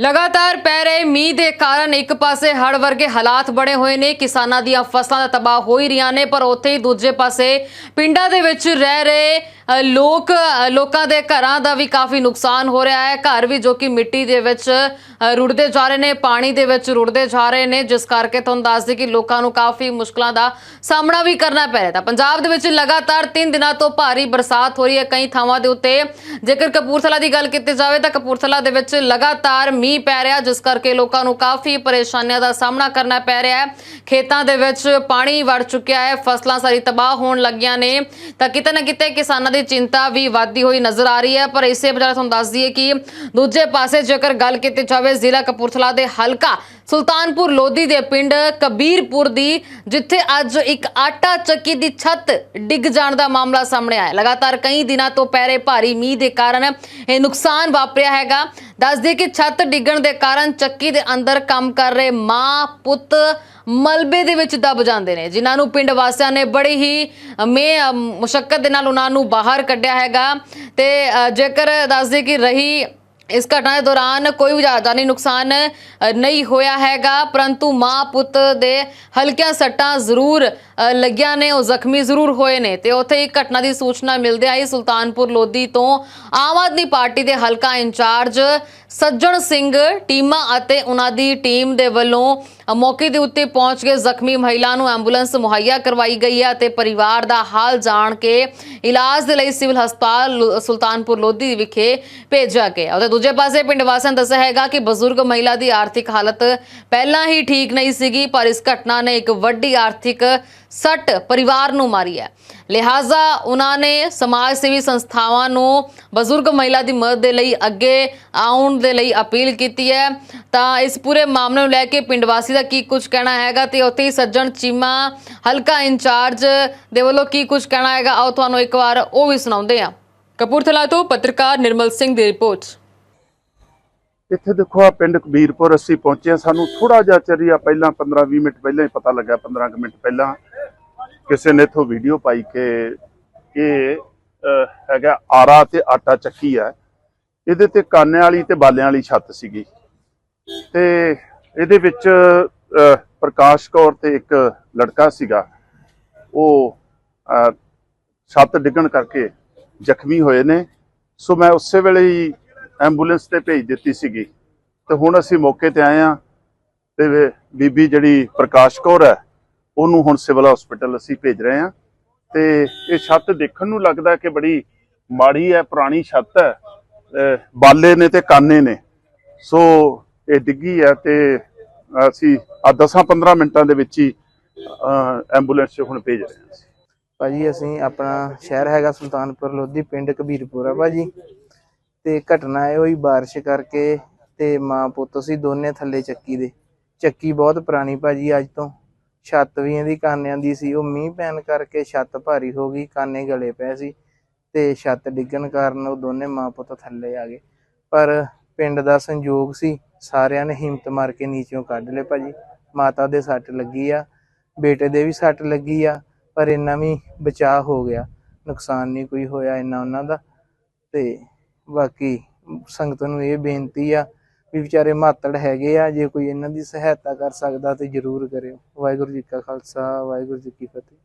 ਲਗਾਤਾਰ ਪੈ ਰਹੇ ਮੀਂਹ ਦੇ ਕਾਰਨ ਇੱਕ ਪਾਸੇ ਹੜ੍ਹ ਵਰਗੇ ਹਾਲਾਤ ਬਣੇ ਹੋਏ ਨੇ, ਕਿਸਾਨਾਂ ਦੀਆਂ ਫਸਲਾਂ ਦਾ ਤਬਾਹ ਹੋ ਹੀ ਰਹੀਆਂ ਨੇ, ਪਰ ਉੱਥੇ ਹੀ ਦੂਜੇ ਪਾਸੇ ਪਿੰਡਾਂ ਦੇ ਵਿੱਚ ਰਹਿ ਰਹੇ ਲੋਕ ਲੋਕਾਂ ਦੇ ਘਰਾਂ ਦਾ ਵੀ ਕਾਫੀ ਨੁਕਸਾਨ ਹੋ ਰਿਹਾ ਹੈ। ਘਰ ਵੀ ਜੋ ਕਿ ਮਿੱਟੀ ਦੇ ਵਿੱਚ ਰੁੜਦੇ ਜਾ ਰਹੇ ਨੇ, ਪਾਣੀ ਦੇ ਵਿੱਚ ਰੁੜਦੇ ਜਾ ਰਹੇ ਨੇ, ਜਿਸ ਕਰਕੇ ਤੁਹਾਨੂੰ ਦੱਸ ਦਈਏ ਕਿ ਲੋਕਾਂ ਨੂੰ ਕਾਫੀ ਮੁਸ਼ਕਲਾਂ ਦਾ ਸਾਹਮਣਾ ਵੀ ਕਰਨਾ ਪੈ ਰਿਹਾ। ਤਾਂ ਪੰਜਾਬ ਦੇ ਵਿੱਚ ਲਗਾਤਾਰ 3 ਦਿਨਾਂ ਤੋਂ ਭਾਰੀ ਬਰਸਾਤ ਹੋ ਰਹੀ ਹੈ। ਕਈ ਥਾਵਾਂ ਦੇ ਉੱਤੇ ਜੇਕਰ ਕਪੂਰਥਲਾ ਦੀ ਗੱਲ ਕੀਤੀ ਜਾਵੇ ਤਾਂ ਕਪੂਰਥਲਾ ਦੇ ਵਿੱਚ ਲਗਾਤਾਰ ਮੀਂਹ ਪੈ ਰਿਹਾ, ਜਿਸ ਕਰਕੇ ਲੋਕਾਂ ਨੂੰ ਕਾਫੀ ਪਰੇਸ਼ਾਨੀਆਂ ਦਾ ਸਾਹਮਣਾ ਕਰਨਾ ਪੈ ਰਿਹਾ ਹੈ। ਖੇਤਾਂ ਦੇ ਵਿੱਚ ਪਾਣੀ ਵੜ ਚੁੱਕਿਆ ਹੈ, ਫਸਲਾਂ ਸਾਰੀ ਤਬਾਹ ਹੋਣ ਲੱਗੀਆਂ ਨੇ। ਤਾਂ ਕਿਤੇ ਨਾ ਕਿਤੇ ਕਿਸਾਨਾਂ ਦੀ ਚਿੰਤਾ ਵੀ ਵਧਦੀ ਹੋਈ ਨਜ਼ਰ ਆ ਰਹੀ ਹੈ। ਪਰ ਇਸੇ ਬਜਾਏ ਤੁਹਾਨੂੰ ਦੱਸ ਦਈਏ ਕਿ ਦੂਜੇ ਪਾਸੇ ਜੇਕਰ ਗੱਲ ਕੀਤੀ ਜਾਵੇ, ਜ਼ਿਲ੍ਹਾ ਕਪੂਰਥਲਾ ਦੇ ਹਲਕਾ ਸੁਲਤਾਨਪੁਰ ਲੋਧੀ ਦੇ ਪਿੰਡ ਕਬੀਰਪੁਰ ਦੀ, ਜਿੱਥੇ ਅੱਜ ਇੱਕ ਆਟਾ ਚੱਕੀ ਦੀ ਛੱਤ ਡਿੱਗ ਜਾਣ ਦਾ ਮਾਮਲਾ ਸਾਹਮਣੇ ਆਇਆ। ਲਗਾਤਾਰ ਕਈ ਦਿਨਾਂ ਤੋਂ ਪੈ ਰਹੇ ਭਾਰੀ ਮੀਂਹ ਦੇ ਕਾਰਨ ਇਹ ਨੁਕਸਾਨ ਵਾਪਰਿਆ ਹੈਗਾ। ਦੱਸ ਕਿ ਛੱਤ ਡਿੱਗਣ ਦੇ ਕਾਰਨ ਚੱਕੀ ਦੇ ਅੰਦਰ ਕੰਮ ਕਰ ਰਹੇ ਮਾਂ, ਪੁੱਤ ਮਲਬੇ ਦੇ ਵਿੱਚ ਦਬ ਜਾਂਦੇ ਨੇ। ਜਿਨ੍ਹਾਂ ਨੂੰ ਪਿੰਡ ਵਾਸੀਆਂ ਨੇ ਬੜੀ ਹੀ ਮੇ ਮੁਸ਼ਕਲ ਦੇ ਨਾਲ ਉਹਨਾਂ ਨੂੰ ਬਾਹਰ ਕੱਢਿਆ ਹੈਗਾ। ਤੇ ਜੇਕਰ ਦੱਸ ਕਿ ਰਹੀ ਇਸ ਘਟਨਾ ਦੇ ਦੌਰਾਨ ਕੋਈ ਵੀ ਜਾਨੀ ਨੁਕਸਾਨ ਨਹੀਂ ਹੋਇਆ ਹੈਗਾ, ਪਰੰਤੂ ਮਾਂ ਪੁੱਤ ਦੇ ਹਲਕੀਆਂ ਸੱਟਾਂ ਜ਼ਰੂਰ ਲੱਗੀਆਂ ਨੇ, ਉਹ ਜ਼ਖਮੀ ਜ਼ਰੂਰ ਹੋਏ ਨੇ। ਤੇ ਉੱਥੇ ਇੱਕ ਘਟਨਾ ਦੀ ਸੂਚਨਾ ਮਿਲਦੇ ਆਈ ਸੁਲਤਾਨਪੁਰ ਲੋਧੀ ਤੋਂ ਆਮ ਆਦਮੀ ਪਾਰਟੀ ਦੇ ਹਲਕਾ ਇੰਚਾਰਜ ਸੱਜਣ ਸਿੰਘ, ਟੀਮਾ ਅਤੇ ਉਹਨਾਂ ਦੀ ਟੀਮ ਦੇ ਵੱਲੋਂ ਮੌਕੇ ਦੇ ਉੱਤੇ ਪਹੁੰਚ ਕੇ ਜ਼ਖਮੀ ਮਹਿਲਾ ਨੂੰ ਐਂਬੂਲੈਂਸ ਮੁਹੱਈਆ ਕਰਵਾਈ ਗਈ ਹੈ ਅਤੇ ਪਰਿਵਾਰ ਦਾ ਹਾਲ ਜਾਣ ਕੇ ਇਲਾਜ ਦੇ ਲਈ ਸਿਵਲ ਹਸਪਤਾਲ ਸੁਲਤਾਨਪੁਰ ਲੋਧੀ ਵਿਖੇ ਭੇਜਿਆ ਗਿਆ। ਉਹਦੇ ਦੂਜੇ ਪਾਸੇ ਪਿੰਡ ਵਾਸੀਆਂ ਨੇ ਦੱਸਿਆ ਹੈਗਾ ਕਿ ਬਜ਼ੁਰਗ ਮਹਿਲਾ ਦੀ ਆਰਥਿਕ ਹਾਲਤ ਪਹਿਲਾਂ ਹੀ ਠੀਕ ਨਹੀਂ ਸੀਗੀ, ਪਰ ਇਸ ਘਟਨਾ ਨੇ ਇੱਕ ਵੱਡੀ ਆਰਥਿਕ ਸੱਟ ਪਰਿਵਾਰ ਨੂੰ ਮਾਰੀ ਹੈ। ਲਿਹਾਜ਼ਾ ਉਹਨਾਂ ਨੇ ਸਮਾਜ ਸੇਵੀ ਸੰਸਥਾਵਾਂ ਨੂੰ ਬਜ਼ੁਰਗ ਮਹਿਲਾ ਦੀ ਮਦਦ ਦੇ ਲਈ ਅੱਗੇ ਆਉਣ ਦੇ ਲਈ ਅਪੀਲ ਕੀਤੀ ਹੈ। ਤਾਂ ਇਸ ਪੂਰੇ ਮਾਮਲੇ ਨੂੰ ਲੈ ਕੇ ਪਿੰਡ ਵਾਸੀ ਦਾ ਕੀ ਕੁਝ ਕਹਿਣਾ ਹੈਗਾ ਤੇ ਉੱਥੇ ਹੀ ਸੱਜਣ ਚੀਮਾ, ਹਲਕਾ ਇੰਚਾਰਜ ਦੇ ਵੱਲੋਂ ਕੀ ਕੁਝ ਕਹਿਣਾ ਹੈਗਾ? ਆਓ ਤੁਹਾਨੂੰ ਇੱਕ ਵਾਰ ਉਹ ਵੀ ਸੁਣਾਉਂਦੇ ਹਾਂ। ਕਪੂਰਥਲਾ ਤੋਂ ਪੱਤਰਕਾਰ ਨਿਰਮਲ ਸਿੰਘ ਦੀ ਰਿਪੋਰਟ। ਇੱਥੇ ਦੇਖੋ ਆ ਪਿੰਡ ਕਬੀਰਪੁਰ, ਅਸੀਂ ਪਹੁੰਚੇ ਹਾਂ। ਸਾਨੂੰ ਥੋੜਾ ਜਿਹਾ ਚਰੀਆ ਪਹਿਲਾਂ 15-20 ਮਿੰਟ ਪਹਿਲਾਂ ਹੀ ਪਤਾ ਲੱਗਾ 15 ਕੁ ਮਿੰਟ ਪਹਿਲਾਂ। ਕਿਸੇ ਨੇ ਇਥੋਂ ਵੀਡੀਓ ਪਾਈ ਕਿ ਇਹ ਹੈਗਾ ਆਰਾ ਤੇ ਆਟਾ ਚੱਕੀ ਆ। ਇਹਦੇ ਤੇ ਕਾਨੇ ਵਾਲੀ ਤੇ ਬਾਲਿਆਂ ਵਾਲੀ ਛੱਤ ਸੀਗੀ। ਤੇ ਇਹਦੇ ਵਿੱਚ ਪ੍ਰਕਾਸ਼ ਕੌਰ ਤੇ ਇੱਕ ਲੜਕਾ ਸੀਗਾ। ਉਹ ਛੱਤ ਡਿੱਗਣ ਕਰਕੇ ਜ਼ਖਮੀ ਹੋਏ ਨੇ। ਸੋ ਮੈਂ ਉਸੇ ਵੇਲੇ ਹੀ ਐਂਬੂਲੈਂਸ ਤੇ ਭੇਜ ਦਿੱਤੀ ਸੀਗੀ। ਤੇ ਹੁਣ ਅਸੀਂ ਮੌਕੇ ਤੇ ਆਏ ਆ ਤੇ ਬੀਬੀ ਜਿਹੜੀ ਪ੍ਰਕਾਸ਼ ਕੌਰ ਹੈ, ਉਹਨੂੰ ਹੁਣ ਸਿਵਲ ਹਸਪੀਟਲ ਅਸੀਂ ਭੇਜ ਰਹੇ ਆ ਤੇ ਇਹ ਛੱਤ ਦੇਖਣ ਨੂੰ ਲੱਗਦਾ ਕਿ ਬੜੀ ਮਾੜੀ ਹੈ, ਪੁਰਾਣੀ ਛੱਤ ਹੈ। ਬਾਲੇ ਨੇ ਤੇ ਕਾਨੇ ਨੇ। ਸੋ ਇਹ ਡਿੱਗੀ ਹੈ ਤੇ ਅਸੀਂ ਆ 10-15 ਮਿੰਟਾਂ ਦੇ ਵਿੱਚ ਹੀ, ਅਹ, ਐਂਬੂਲੈਂਸ 'ਚ ਹੁਣ ਭੇਜ ਰਹੇ ਹਾਂ ਭਾਜੀ, ਅਸੀਂ ਆਪਣਾ ਸ਼ਹਿਰ ਹੈਗਾ ਸੁਲਤਾਨਪੁਰ ਲੋਧੀ, ਪਿੰਡ ਕਬੀਰਪੁਰ ਆ ਭਾਜੀ। ਤੇ ਘਟਨਾ ਇਹ ਹੋਈ ਬਾਰਿਸ਼ ਕਰਕੇ ਤੇ ਮਾਂ ਪੁੱਤ ਸੀ ਦੋਨੇ ਥੱਲੇ ਚੱਕੀ ਦੇ। ਚੱਕੀ ਬਹੁਤ ਪੁਰਾਣੀ ਭਾਜੀ ਅੱਜ ਤੋਂ। ਛੱਤ ਵੀ ਇਹਦੀ ਕਾਨਿਆਂ ਦੀ ਸੀ। ਉਹ ਮੀਂਹ ਪੈਣ ਕਰਕੇ ਛੱਤ ਭਾਰੀ ਹੋ ਗਈ, ਕਾਨੇ ਗਲੇ ਪਏ ਸੀ ਤੇ ਛੱਤ ਡਿੱਗਣ ਕਾਰਨ ਉਹ ਦੋਨੇ ਮਾਂ ਪੁੱਤ ਥੱਲੇ ਆ ਗਏ। ਪਰ ਪਿੰਡ ਦਾ ਸੰਯੋਗ ਸੀ, ਸਾਰਿਆਂ ਨੇ ਹਿੰਮਤ ਮਾਰ ਕੇ ਨੀਚੋਂ ਕੱਢ ਲਏ ਭਾਜੀ। ਮਾਤਾ ਦੇ ਸੱਟ ਲੱਗੀ ਆ, ਬੇਟੇ ਦੇ ਵੀ ਸੱਟ ਲੱਗੀ ਆ, ਪਰ ਇੰਨਾ ਵੀ ਬਚਾਅ ਹੋ ਗਿਆ। ਨੁਕਸਾਨ ਨਹੀਂ ਕੋਈ ਹੋਇਆ ਇੰਨਾ ਉਹਨਾਂ ਦਾ ਤੇ ਬਾਕੀ ਸੰਗਤ ਨੂੰ ਇਹ ਬੇਨਤੀ ਆ ਵੀ ਵਿਚਾਰੇ ਮਾਤੜ ਹੈਗੇ ਆ, ਜੇ ਕੋਈ ਇਹਨਾਂ ਦੀ ਸਹਾਇਤਾ ਕਰ ਸਕਦਾ ਤੇ ਜਰੂਰ ਕਰਿਓ। ਵਾਹਿਗੁਰੂ ਜੀ ਕਾ ਖਾਲਸਾ, ਵਾਹਿਗੁਰੂ ਜੀ ਕੀ ਫਤਿਹ।